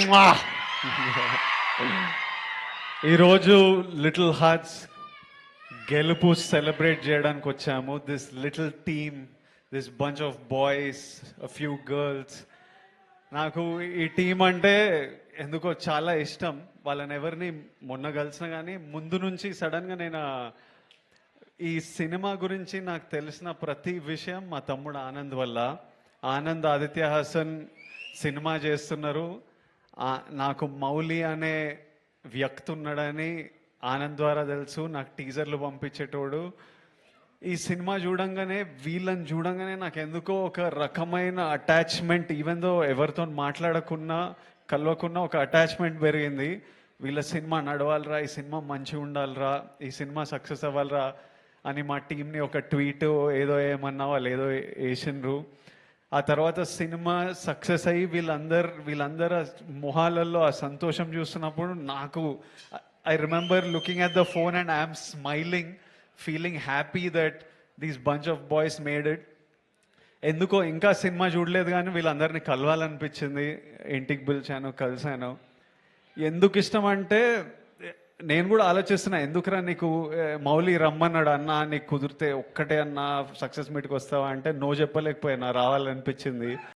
ఈరోజు little hearts గెలుపు celebrate చేయడానికి వచ్చాము. This little team this bunch of boys few girls నాకు ఈ టీం అంటే ఎందుకో చాలా ఇష్టం. వాళ్ళని ఎవరిని మొన్న కలిసిన కానీ ముందు నుంచి సడన్గా నేను ఈ సినిమా గురించి నాకు తెలిసిన ప్రతి విషయం మా తమ్ముడు ఆనంద్ వల్ల. ఆనంద్ ఆదిత్య హాసన్ సినిమా చేస్తున్నారు. నాకు మౌలి అనే వ్యక్తి ఉన్నాడని ఆనంద్ ద్వారా తెలుసు నాకు టీజర్లు పంపించేటోడు. ఈ సినిమా చూడంగానే వీళ్ళని చూడంగానే నాకు ఎందుకో ఒక రకమైన అటాచ్మెంట్ ఈవెన్ దో ఎవరితో మాట్లాడకున్నా కలవకున్నా ఒక అటాచ్మెంట్ పెరిగింది. వీళ్ళ సినిమా నడవాలిరా ఈ సినిమా మంచిగా ఉండాలిరా ఈ సినిమా సక్సెస్ అవ్వాలిరా అని మా టీంని ఒక ట్వీట్ ఏదో ఏమన్నా వాళ్ళు ఏదో వేసిండ్రు ఆ తర్వాత సినిమా సక్సెస్ అయ్యి వీళ్ళందరు వీళ్ళందరు మొహాలల్లో మొహాలలో ఆ సంతోషం చూస్తున్నప్పుడు నాకు I remember looking at the phone and I'm smiling feeling happy that these bunch of boys made it. ఎందుకో ఇంకా సినిమా చూడలేదు కానీ వీళ్ళందరినీ కలవాలనిపించింది. ఇంటికి పిలిచాను కలిశాను. ఎందుకు ఇష్టం అంటే నేను కూడా ఆలోచిస్తున్నా ఎందుకురా నీకు మౌలి రమ్మన్నాడు అన్నా నీకు కుదిరితే ఒక్కటే అన్నా సక్సెస్ మీట్కి వస్తావా అంటే నో చెప్పలేకపోయినా రావాలనిపించింది.